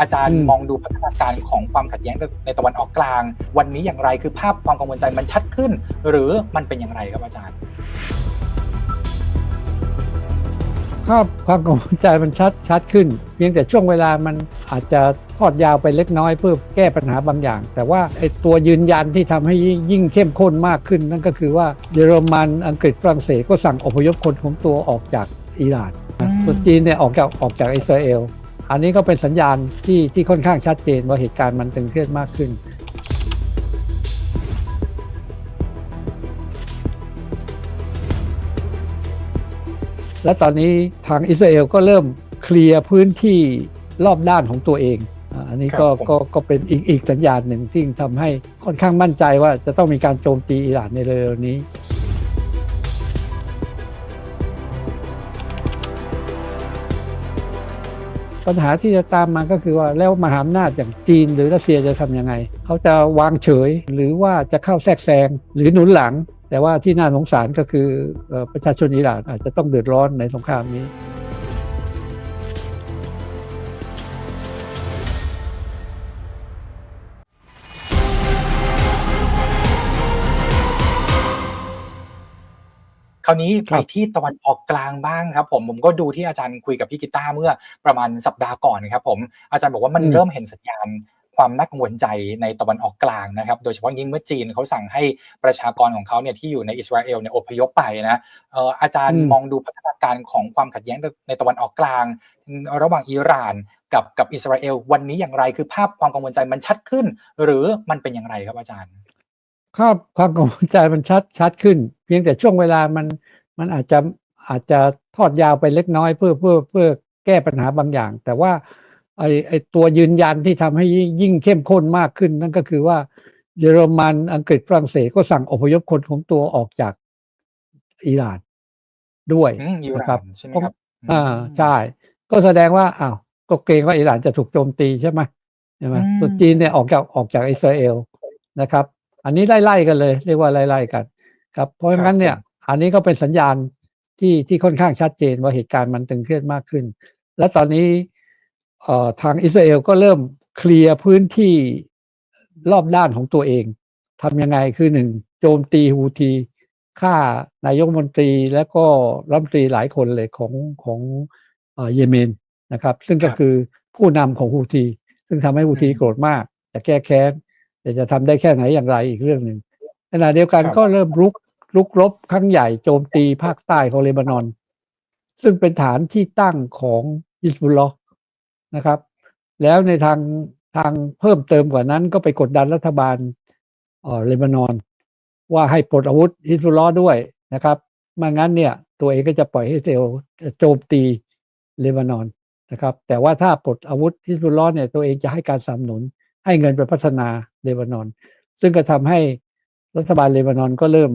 อาจารย์อืมมองดูพัฒนาการของความขัดแย้งในตะวันออกกลาง วันนี้อย่างไรคือภาพความกังวลใจมันชัดขึ้น หรือมันเป็นอย่างไรครับอาจารย์ครับความกังวลใจมันชัดชัดขึ้น เพียงแต่ช่วงเวลามันอาจจะทอดยาวไปเล็กน้อยเพื่อแก้ปัญหาบางอย่าง แต่ว่าไอ้ตัวยืนยันที่ทำให้ยิ่งเข้มข้นมากขึ้น นั่นก็คือว่าเยอรมันอังกฤษฝรั่งเศสก็สั่งอพยพคนของตัวออกจากอิหร่านอืมส่วนจีนเนี่ยออกจากออกจากอิสราเอล อันนี้ก็เป็นสัญญาณที่ที่ค่อนข้างชัดเจนว่าเหตุการณ์มันตึงเครียดมากขึ้น และตอนนี้ทางอิสราเอลก็เริ่มเคลียร์พื้นที่รอบด้านของตัวเองอ่าอันนี้ก็ครับผมก็ก็เป็นอีกอีกสัญญาณหนึ่งที่ทำให้ค่อนข้างมั่นใจว่าจะต้องมีการโจมตีอิหร่านในเร็วๆนี้ ปัญหาที่จะตามมาก็คือว่าแล้วมหาอำนาจอย่างจีนหรือรัสเซียจะทำยังไง เขาจะวางเฉยหรือว่าจะเข้าแทรกแซงหรือหนุนหลัง แต่ว่าที่น่าสงสารก็คือเอ่อประชาชนอิหร่านอาจจะต้องเดือดร้อนในสงครามนี้ คราวนี้ครัไปบที่ตะวันออกกลางบ้างครับผมผมก็ดูที่อาจารย์คุยกับพี่กีตาร์เมื่อประมาณสัปดาห์ก่อนนะครับผมอาจารย์บอกว่ามันอืมเริ่มเห็นสัญญาณความน่ากังวลใจในตะวันออกกลางนะครับ โดยเฉพาะยิ่งเมื่อจีนเขาสั่งให้ประชากรของเขาเนี่ยที่อยู่ในอิสราเอลเนี่ยอพยพไปนะเอ่ออาจารย์มองดูพัฒนาการของความขัดแย้งในตะวันออกกลาง ระหว่างอิหร่านกับกับอิสราเอลวันนี้อย่างไร คือภาพความกังวลใจมันชัดขึ้น หรือมันเป็นอย่างไรครับอาจารย์ ครับความกังวลใจมันชัดชัดขึ้น เพียงแต่ช่วงเวลามันมันอาจจะอาจจะทอดยาวไปเล็กน้อยเพื่อเพื่อเพื่อแก้ปัญหาบางอย่าง แต่ว่าไอ้ไอ้ตัวยืนยันที่ทำให้ยิ่งเข้มข้นมากขึ้น นั่นก็คือว่าเยอรมันอังกฤษฝรั่งเศสก็สั่งอพยพคนของตัวออกจากอิหร่านด้วยอืมอิหนะคร่ารับนใช่ไหมครับอ่าใช่ ก็แสดงว่าอ้าวก็เกรงว่าอิหร่านจะถูกโจมตีใช่ไหมใช่ไหมอืมส่วนจีนเนี่ยออกจากออกจากอิสราเอลนะครับ อันนี้ไล่ๆกันเลย เรียกว่าไล่ๆกันครับเพราะงั้นเนี่ยอันนี้ก็เป็นสัญญาณที่ที่ค่อนข้างชัดเจนว่าเหตุการณ์มันตึงเครียดมากขึ้น และตอนนี้เอ่อทางอิสราเอลก็เริ่มเคลียร์พื้นที่รอบด้านของตัวเองทำยังไงคือหนึ่งโจมตีฮูธีฆ่านายกรัฐมนตรีและก็รัฐมนตรีหลายคนเลยของของเอ่อเยเมนนะครับ ซึ่งก็ครับคือผู้นำของฮูธีซึ่งทำให้ฮูธีอืมโกรธมากจะแก้แค้น แต่จะทำได้แค่ไหนอย่างไรอีกเรื่องหนึ่งขณะเดียวกันครับก็เริ่มรุกรุกรบครั้งใหญ่โจมตีภาคใต้ของเลบานอน ซึ่งเป็นฐานที่ตั้งของฮิสบุลลอห์นะครับ แล้วในทางทางเพิ่มเติมกว่านั้นก็ไปกดดันรัฐบาลเอ่อเลบานอน ว่าให้ปลดอาวุธฮิสบุลลอห์ด้วยนะครับไม่งั้นเนี่ยตัวเองก็จะปล่อยให้อิสราเอลโจมตีเลบานอนนะครับ แต่ว่าถ้าปลดอาวุธฮิสบุลลอห์เนี่ยตัวเองจะให้การสนับสนุน ให้เงินไปพัฒนาเลบานอน ซึ่งก็ทำให้รัฐบาลเลบานอนก็เริ่ม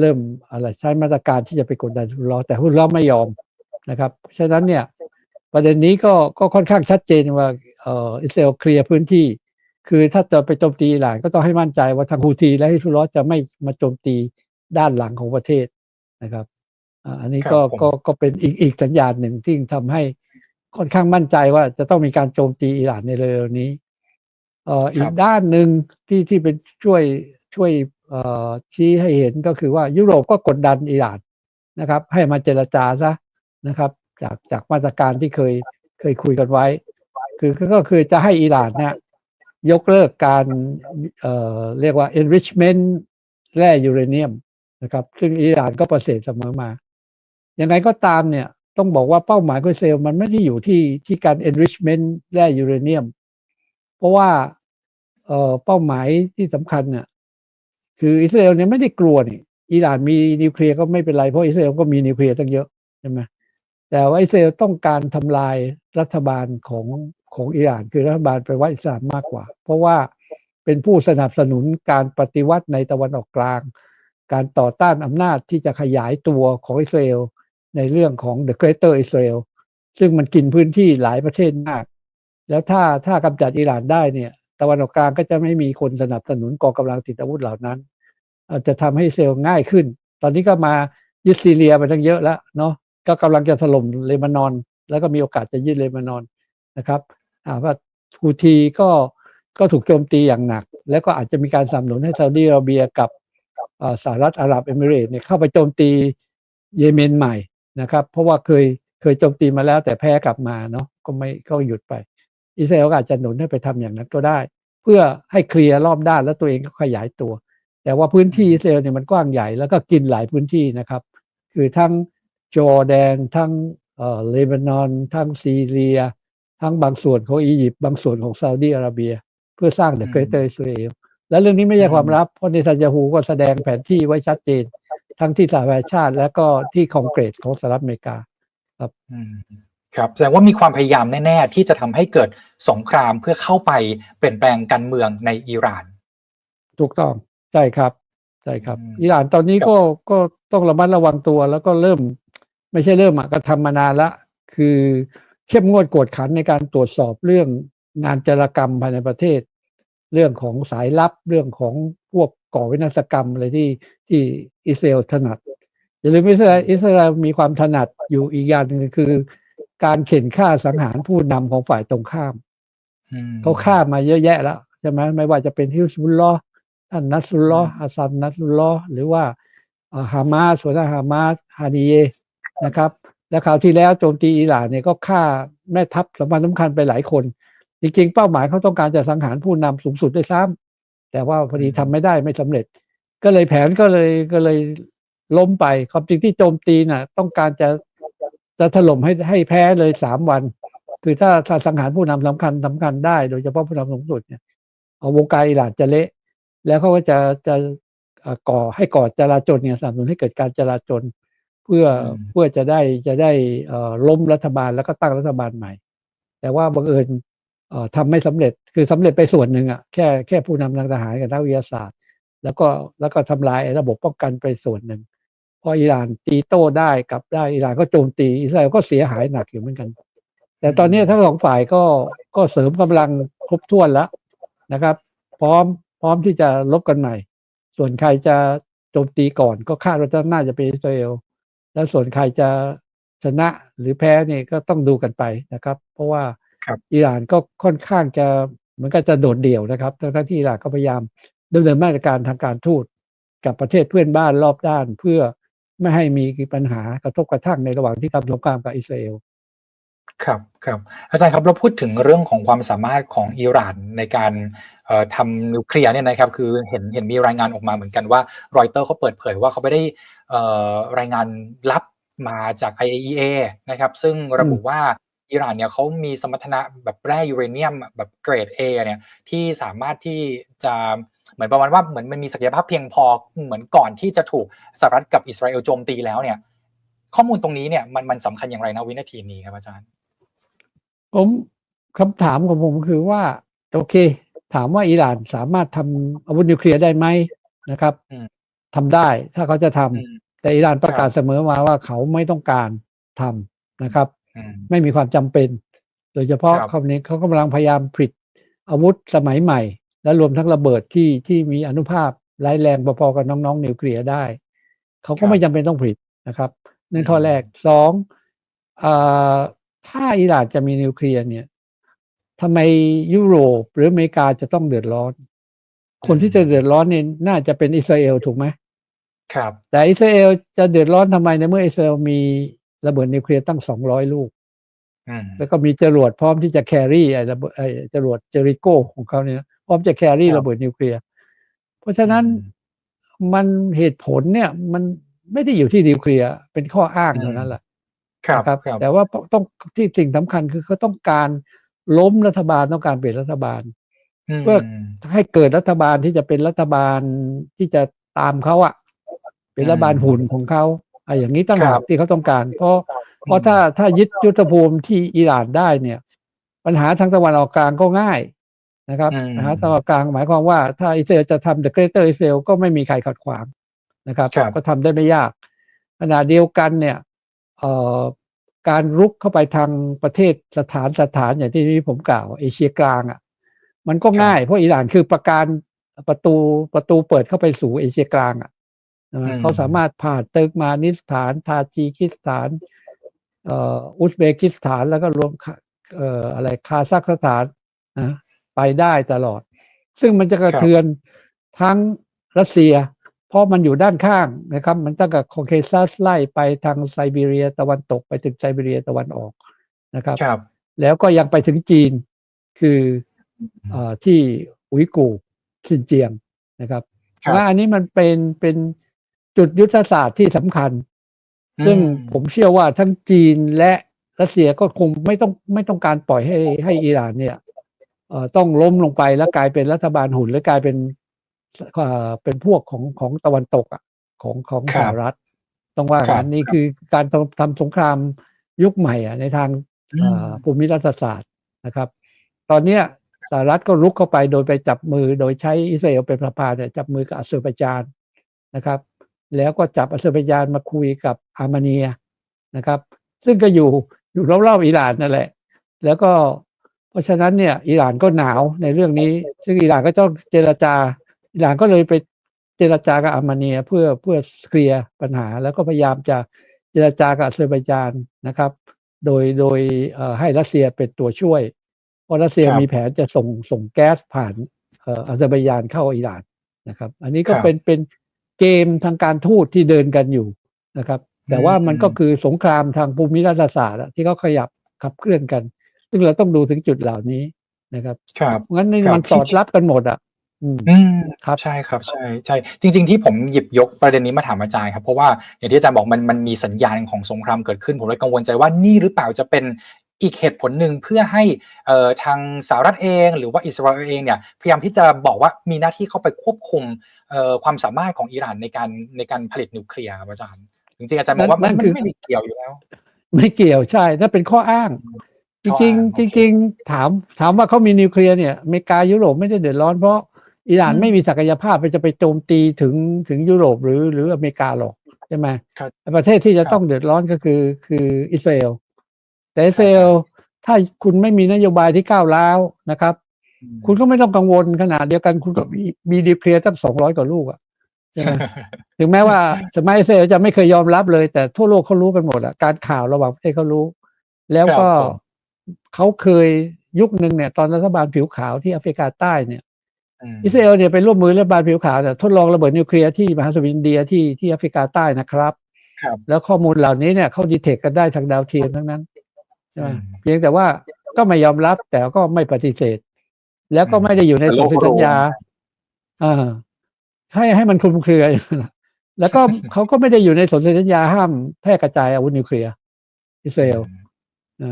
เริ่มอะไรใช้มาตรการที่จะไปกดดันฮุลลอฮ์แต่ฮุลลอฮ์ไม่ยอมนะครับ เพราะฉะนั้นเนี่ยประเด็นนี้ก็ก็ค่อนข้างชัดเจนว่าเอ่ออิสราเอลเคลียร์พื้นที่ คือถ้าจะไปโจมตีอิหร่านก็ต้องให้มั่นใจว่าทางฮูธีและฮิสบุลลอฮ์จะไม่มาโจมตีด้านหลังของประเทศนะครับอ่าอันนี้ก็ครับผมก็ก็เป็นอีกอีกสัญญาณหนึ่งที่ทำให้ค่อนข้างมั่นใจว่าจะต้องมีการโจมตีอิหร่านในเร็วๆนี้ เอ่ออีกด้านหนึ่งที่ที่เป็นช่วยช่วยเอ่อชี้ให้เห็นก็คือว่ายุโรปก็กดดันอิหร่านนะครับ ให้มาเจรจาซะนะครับ จากจากมาตรการที่เคยเคยคุยกันไว้ คือคือก็คือจะให้อิหร่านเนี่ยยกเลิกการเอ่อเรียกว่า enrichment แร่ยูเรเนียมนะครับ ซึ่งอิหร่านก็ประเสริฐเสมอมา ยังไงก็ตามเนี่ยต้องบอกว่าเป้าหมายของอิสราเอลมันไม่ได้อยู่ที่ที่การ enrichment แร่ยูเรเนียม เพราะว่า เอ่อเป้าหมายที่สำคัญเนี่ยคืออิสราเอลเนี่ยไม่ได้กลัวนี่อิหร่านมีนิวเคลียร์ก็ไม่เป็นไรเพราะอิสราเอลก็มีนิวเคลียร์ตั้งเยอะใช่ไหมแต่ว่าอิสราเอลต้องการทำลายรัฐบาลของของอิหร่าน คือรัฐบาลไปว่าอิสลามมากกว่า เพราะว่าเป็นผู้สนับสนุนการปฏิวัติในตะวันออกกลาง การต่อต้านอำนาจที่จะขยายตัวของอิสราเอลในเรื่องของ The Greater Israel ซึ่งมันกินพื้นที่หลายประเทศมาก แล้วถ้าถ้ากำจัดอิหร่านได้เนี่ย ตะวันออกกลางก็จะไม่มีคนสนับสนุนกองกำลังติดอาวุธเหล่านั้นจะทำให้เซลง่ายขึ้น ตอนนี้ก็มายึดซีเรียไปตั้งเยอะแล้วเนาะก็กำลังจะถล่มเลบานอน แล้วก็มีโอกาสจะยึดเลบานอนนะครับอ่าว่าฮูทีก็ก็ถูกโจมตีอย่างหนัก แล้วก็อาจจะมีการสนับสนุนให้ซาอุดีอาระเบียกับสหรัฐอาหรับเอมิเรตส์เนี่ยเข้าไปโจมตีเยเมนใหม่นะครับ เพราะว่าเคยเคยโจมตีมาแล้วแต่แพ้กลับมาเนาะก็ไม่ก็หยุดไป อิสราเอลก็อาจจะหนุนให้ไปทำอย่างนั้นก็ได้ เพื่อให้เคลียร์รอบด้านแล้วตัวเองก็ขยายตัว แต่ว่าพื้นที่อิสราเอลเนี่ยมันกว้างใหญ่แล้วก็กินหลายพื้นที่นะครับ คือทั้งจอร์แดน ทั้งเอ่อเลบานอน ทั้งซีเรีย ทั้งบางส่วนของอียิปต์บางส่วนของซาอุดีอาระเบีย เพื่อสร้างเดอะเกรเตอร์อิสราเอลและเรื่องนี้ไม่ใช่ความลับเพราะเนทันยาฮูก็แสดงแผนที่ไว้ชัดเจน ทั้งที่สหประชาชาติ และก็ที่คองเกรสของสหรัฐอเมริกาอืม ครับแสดงว่ามีความพยายามแน่ๆ ที่จะทำให้เกิดสงครามเพื่อเข้าไปเปลี่ยนแปลงการเมืองในอิหร่าน ถูกต้องใช่ครับใช่ครับอืมอิหร่านตอนนี้ก็ก็ต้องระมัดระวังตัว แล้วก็เริ่มไม่ใช่เริ่มอะก็ทำมานานละ คือเข้มงวดกวดขันในการตรวจสอบเรื่องงานจารกรรมภายในประเทศ เรื่องของสายลับเรื่องของพวกก่อวินาศกรรมอะไรที่ที่อิสราเอลถนัดอย่าลืมอิสราเอลอิสราเอลมีความถนัดอยู่อีกอย่างหนึงคือ การเข็นฆ่าสังหารผู้นำของฝ่ายตรงข้ามอืมเขาฆ่ามาเยอะแยะแล้วใช่ไหมไม่ว่าจะเป็นฮิสบุลลอฮ์ท่านนัสรุลลอฮ์ฮัสซันนัสรุลลอฮ์หรือว่าอ่าฮามาสส่วนฮามาสฮานีเยนะครับ และคราวที่แล้วโจมตีอิหร่านเนี่ยก็ฆ่าแม่ทัพสำคัญสำคัญไปหลายคน จริงๆ เป้าหมายเขาต้องการจะสังหารผู้นำสูงสุดด้วยซ้ำแต่ว่าพอดีทำไม่ได้ไม่สำเร็จ ก็เลยแผนก็เลยก็เลยล้มไปความจริงที่โจมตีน่ะ ต้องการจะ จะถล่มให้ให้แพ้เลยสามวัน คือถ้าถ้าสังหารผู้นำสำคัญสำคัญได้ โดยเฉพาะผู้นำสูงสุดเนี่ยเอาวงการอิหร่านจะเละ แล้วเขาก็จะจะเอ่อก่อให้ก่อจราจนเนี่ยสนับสนุนให้เกิดการจราจนเพื่อเพื่อจะได้จะได้เอ่อล้มรัฐบาลแล้วก็ตั้งรัฐบาลใหม่ แต่ว่าบังเอิญเอ่อทำไม่สำเร็จคือสำเร็จไปส่วนหนึ่งอะแค่แค่ผู้นำทางทหารกับนักวิทยาศาสตร์ แล้วก็แล้วก็ทำลายไอ้ระบบป้องกันไปส่วนหนึ่ง พออิหร่านตีโต้ได้กลับได้อิหร่านก็โจมตีอิสราเอลก็เสียหายหนักอยู่เหมือนกัน แต่ตอนนี้ทั้งสองฝ่ายก็ก็เสริมกำลังครบถ้วนแล้วนะครับ พร้อมพร้อมที่จะลบกันใหม่ ส่วนใครจะโจมตีก่อน ก็คาดว่าจะน่าจะเป็นอิสราเอลแล้วส่วนใครจะชนะหรือแพ้นี่ก็ต้องดูกันไปนะครับ เพราะว่าครับอิหร่านก็ค่อนข้างจะเหมือนกับจะโดดเดี่ยวนะครับทั้งๆที่อิหร่านก็พยายามดำเนินมาตรการทางการทูตกับประเทศเพื่อนบ้านรอบด้านเพื่อ ไม่ให้มีปัญหากระทบกระทั่งในระหว่างที่ทำสงครามกับอิสราเอลครับครับอาจารย์ครับเราพูดถึงเรื่องของความสามารถของอิหร่านในการเอ่อทำนิวเคลียร์เนี่ยนะครับคือเห็นเห็นมีรายงานออกมาเหมือนกันว่ารอยเตอร์เขาเปิดเผยว่าเขาไม่ได้เอ่อรายงานลับมาจาก IAEA นะครับซึ่งระบุว่าอิหร่านเนี่ยเขามีสมรรถนะแบบแร่ยูเรเนียมแบบเกรด A เนี่ยที่สามารถที่จะ เหมือนประมาณว่าเหมือนมันมีศักยภาพเพียงพอเหมือนก่อนที่จะถูกสหรัฐกับอิสราเอลโจมตีแล้วเนี่ย ข้อมูลตรงนี้เนี่ยมันมันสำคัญอย่างไรนะวินาทีนี้ครับอาจารย์ ผมคำถามของผมคือว่า โอเค ถามว่าอิหร่านสามารถทำอาวุธนิวเคลียร์ได้ไหมนะครับอืมทำได้ถ้าเขาจะทำอืมแต่อิหร่านประกาศเสมอมาว่าเขาไม่ต้องการทำนะครับอืมไม่มีความจำเป็น โดยเฉพาะครับคำนี้เขากำลังพยายามผลิตอาวุธสมัยใหม่ และรวมทั้งระเบิดที่ที่มีอนุภาพร้ายแรงพอๆกับน้องๆนิวเคลียร์ได้ เขาก็ไม่จำเป็นต้องผลิตนะครับนั่นข้อแรกสองเอ่อถ้าอิหร่านจะมีนิวเคลียร์เนี่ยทำไมยุโรปหรืออเมริกาจะต้องเดือดร้อน คนที่จะเดือดร้อนเนี่ยน่าจะเป็นอิสราเอลถูกไหมครับ แต่อิสราเอลจะเดือดร้อนทำไมในเมื่ออิสราเอลมีระเบิดนิวเคลียร์ตั้งสองร้อยลูกอืมแล้วก็มีจรวดพร้อมที่จะแครี่ไอ้ระเบิดไอ้จรวดเจริโกของเขาเนี่ย พร้อมจะแครี่ครับระเบิดนิวเคลียร์เพราะฉะนั้นมันเหตุผลเนี่ยมันไม่ได้อยู่ที่นิวเคลียร์เป็นข้ออ้างเท่านั้นแหละครับนะครับครับ แต่ว่าต้องที่สิ่งสำคัญคือเขาต้องการล้มรัฐบาลต้องการเปลี่ยนรัฐบาลมเพื่อให้เกิดรัฐบาลที่จะเป็นรัฐบาลที่จะตามเขาอะเป็นรัฐบาลหุ่นของเขาอะอย่างนี้ตั้งหากที่เขาต้องการ เพราะเพราะถ้าถ้ายึดยุทธภูมิที่อิหร่านได้เนี่ย ปัญหาทางตะวันออกกลางก็ง่าย นะครับอืมปัญหาตะวันออกกลางหมายความว่าถ้าอิสราเอลจะทำ The Greater Israel ก็ไม่มีใครขัดขวางนะครับครับก็ทำได้ไม่ยากขณะเดียวกันเนี่ยเอ่อการรุกเข้าไปทางประเทศสถานสถานอย่างที่ผมกล่าวเอเชียกลางอะมันก็ง่ายเพราะอิหร่านคือประการประตูประตูเปิดเข้าไปสู่เอเชียกลางอะใช่ไหมอืมเขาสามารถผ่านตึกมานิสถาน ทาจิคิสถานเอ่ออุซเบกิสถานแล้วก็รวมคาเอ่ออะไรคาซัคสถานนะ ไปได้ตลอด ซึ่งมันจะกระเทือนทั้งรัสเซีย เพราะมันอยู่ด้านข้างนะครับ มันตั้งแต่คอเคซัสไล่ไปทางไซบีเรียตะวันตกไปถึงไซบีเรียตะวันออกนะครับครับแล้วก็ยังไปถึงจีนคือเอที่อุยกูร์ซินเจียงนะครับครับว่าอันนี้มันเป็นเป็นจุดยุทธศาสตร์ที่สำคัญ ซึ่งอืมผมเชื่อว่าทั้งจีนและรัสเซียก็คงไม่ต้องไม่ต้องการปล่อยให้ให้อิหร่านเนี่ยเอ่อ ต้องล้มลงไปแล้วกลายเป็นรัฐบาลหุ่นหรือกลายเป็นเอ่อเป็นพวกของของตะวันตกอะของของครัสบหรัฐ ต้องว่าครับงั้นนี่คือการทำทำสงครามยุคใหม่อะในทางอืมเอ่อภูมิรัฐศาสตร์นะครับ ตอนเนี้ยสหรัฐก็ลุกเข้าไปโดยไปจับมือโดยใช้อิสราเอลเป็นประธานเนี่ยจับมือกับอาเซอร์ไบจานนะครับ แล้วก็จับอาเซอร์ไบจานมาคุยกับอาร์เมเนียนะครับ ซึ่งก็อยู่อยู่รอบๆอิหร่านนั่นแหละ แล้วก็เพ ราะฉะนั้นเนี่ยอิหร่านก็หนาวในเรื่องนี้ ซึ่งอิหร่านก็ต้องเจรจา อิหร่านก็เลยไปเจรจากับอาร์เมเนียเพื่อเพื่อเคลียร์ปัญหา แล้วก็พยายามจะเจรจากับอาเซอร์ไบจานนะครับ โดยโดยเอ่อให้รัสเซียเป็นตัวช่วย เพราะรัสเซียครับมีแผนจะส่งส่งแก๊สผ่านเอ่ออาเซอร์ไบจานเข้าอิหร่านนะครับ อันนี้ก็ครับเป็นเป็นเกมทางการทูตที่เดินกันอยู่นะครับ แต่ว่ามันอืมก็คือสงครามทางภูมิรัฐศาสตร์อะที่เขาขยับขับเคลื่อนกัน ซึ่งเราต้องดูถึงจุดเหล่านี้นะครับ ครับงั้นนี่ครับมันสอดรับกันหมดอะอืมอืมครับใช่ครับใช่ใช่จริง ๆ ที่ผมหยิบยกประเด็นนี้มาถามอาจารย์ครับเพราะว่าอย่างที่อาจารย์บอกมันมันมีสัญญาณของสงครามเกิดขึ้นผมเลยกังวลใจว่านี่หรือเปล่าจะเป็นอีกเหตุผลหนึ่งเพื่อให้เอ่อทางสหรัฐเองหรือว่าอิสราเอลเองเนี่ยพยายามที่จะบอกว่ามีหน้าที่เข้าไปควบคุมเอ่อความสามารถของอิหร่านในการในการผลิตนิวเคลียร์ครับอาจารย์จริงๆอาจารย์มองว่ามันนั่นมันคือไม่ได้เกี่ยวอยู่แล้ว ไม่เกี่ยวใช่ถ้าเป็นข้ออ้าง จข้อริงอ้างๆโอจเคริงๆถามถามว่าเขามีนิวเคลียร์เนี่ยอเมริกายุโรปไม่ได้เดือดร้อนเพราะอิหร่านอืมไม่มีศักยภาพไปจะไปโจมตีถึงถึงยุโรปหรือหรืออเมริกาหรอกใช่ไหมครับประเทศที่จะครับต้องเดือดร้อนก็คือคืออิสราเอลแต่อิสราเอลใช่ถ้าคุณไม่มีนโยบายที่ก้าวร้าวนะครับอืมคุณก็ไม่ต้องกังวลขนาดเดียวกันคุณก็มีมีนิวเคลียร์ตั้งสองร้อยกว่าลูกอะใช่ไหมถึงแม้ว่าสมัยอิสราเอลจะไม่เคยยอมรับเลย แต่ทั่วโลกเขารู้กันหมดอะการข่าวระหว่างประเทศเขารู้ แล้วก็ครับผม เขาเคยยุคหนึ่งเนี่ยตอนรัฐบาลผิวขาวที่แอฟริกาใต้เนี่ยมอิสราเอลเนี่ยไปร่วมมือรัฐบาลผิวขาวเนี่ยทดลองระเบิดนิวเคลียร์ที่มหาสมุทรอินเดียที่ที่แอฟริกาใต้นะครับ ครับ แล้วข้อมูลเหล่านี้เนี่ยเขาดีเทคกันได้ทางดาวเทียมทั้งนั้นใช่ไหมอืมเพียงแต่ว่าก็ไม่ยอมรับแต่ก็ไม่ปฏิเสธ แล้วก็อืมไม่ได้อยู่ในแต่สโลนกธิก็รู้สัญญาอ่าให้ให้มันคลุมเครือ แล้วก็เขาก็ไม่ได้อยู่ในสนธิสัญญาห้ามแพร่กระจายอาวุธนิวเคลียร์อิสราเอลอ่า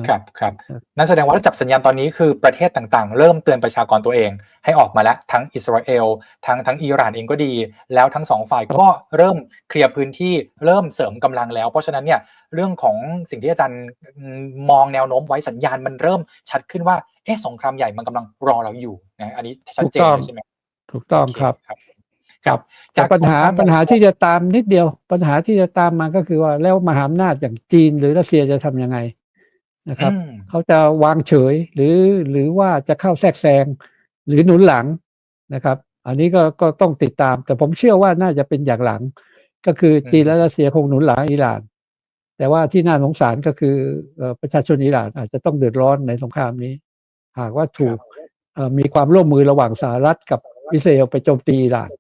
ครับครับครับนั่นแสดงว่าถ้าจับสัญญาณตอนนี้คือประเทศต่างๆ เริ่มเตือนประชากรตัวเอง ให้ออกมาแล้วทั้งอิสราเอลทั้งทั้งอิหร่านเองก็ดี แล้วทั้งสองฝ่ายก็เริ่มเคลียร์พื้นที่เริ่มเสริมกำลังแล้ว เพราะฉะนั้นเนี่ยเรื่องของสิ่งที่อาจารย์มองแนวโน้มไว้สัญญาณมันเริ่มชัดขึ้นว่าเอ๊ะสงครามใหญ่มันกำลังรอเราอยู่นะอันนี้ชัดเจนเลยใช่ไหมถูกต้องโอเครับครับครับแต่ปัญหาสงครมปัญหาที่จะตามนิดเดียว ปัญหาที่จะตามมาก็คือว่าแล้วมหาอำนาจอย่างจีนหรือรัสเซียจะทำยังไง นะครับอืมเขาจะวางเฉยหรือหรือว่าจะเข้าแทรกแซงหรือหนุนหลังนะครับ อันนี้ก็ก็ต้องติดตาม แต่ผมเชื่อว่าน่าจะเป็นอย่างหลัง ก็คือจีนและรัสเซียคงหนุนหลังอิหร่าน แต่ว่าที่น่าสงสารก็คือเอ่อประชาชนอิหร่านอาจจะต้องเดือดร้อนในสงครามนี้ หากว่าถูกเอ่อมีความร่วมมือระหว่างสหรัฐกับอิสราเอลไปโจมตีอิหร่าน